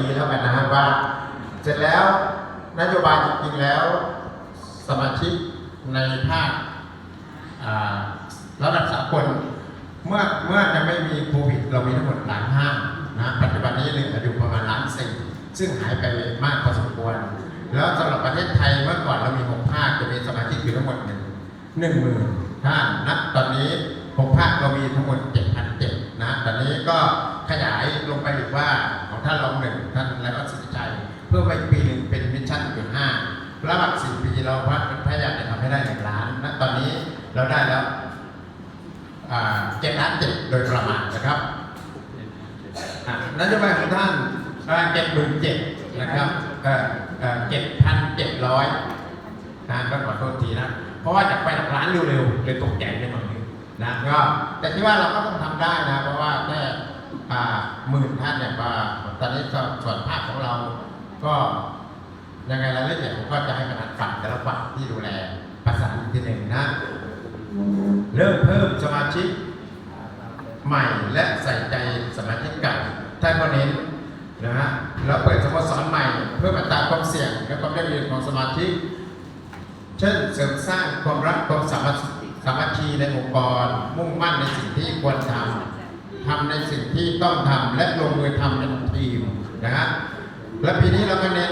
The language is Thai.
ดีแล้วกันนะฮะว่า เสร็จแล้วนโยบายจริงๆแล้ว สมาชิกในภาคระดับสากลเมื่อเมื่อยังไม่มีโควิดเรามีทั้งหมดล้านห้านะปัจจุบันนี้เหลืออยู่ประมาณล้านสี่ซึ่งหายไปมากพอสมควร แล้วสำหรับประเทศไทยเมื่อก่อนเรามีหกภาคจะมีสมาชิกอยู่ทั้งหมดหนึ่งหนึ่งหมื่นท่านณตอนนี้หกภาคเรามีทั้งหมดเจ็ดพันเจ็ดนะตอนนี้ก็ขยายลงไปอีกว่า ท่านรองหนึ่งท่านแล้วก็สิทธิชัย เพิ่มไปปีหนึ่งเป็นมิชชั่นจุดห้าระหว่างสี่ปีเราพยายามจะทำให้ได้หนึ่งล้านณตอนนี้เราได้แล้วเจ็ดล้านเจ็ดโดยประมาณนะครับนโยบายของท่านเจ็ดหมื่นเจ็ดนะครับเจ็ดพันเจ็ดร้อยนะก็ขอโทษทีนะ เพราะว่าจะไปหลักล้านเร็วๆเลยตกใจไปหน่อนึงนะก็แต่ที่ว่าเราก็ต้องทำได้นะ เพราะว่าแค่ หมื่นท่านเนี่ยว่าตอนนี้ก็ส่วนภาคของเราก็ยังไงรายละเอียดผมก็จะให้คณะฝั่งแต่ละฝั่งที่ดูแลประสานอีกทีหนึ่งนะเริ่มเพิ่มสมาชิกใหม่และใส่ใจสมาชิกเก่าท่านก็เน้นนะฮะแล้วเปิดสโมสรใหม่เพื่ออัตราความเสี่ยงและความยั่งยืนของสมาชิก เช่นเสริมสร้างความรักความสามัคสามัคคีในองค์กร มุ่งมั่นในสิ่งที่ควรทำ ทำในสิ่งที่ต้องทำและลงมือทำเป็นทีมนะฮะและปีนี้เราก็เน้น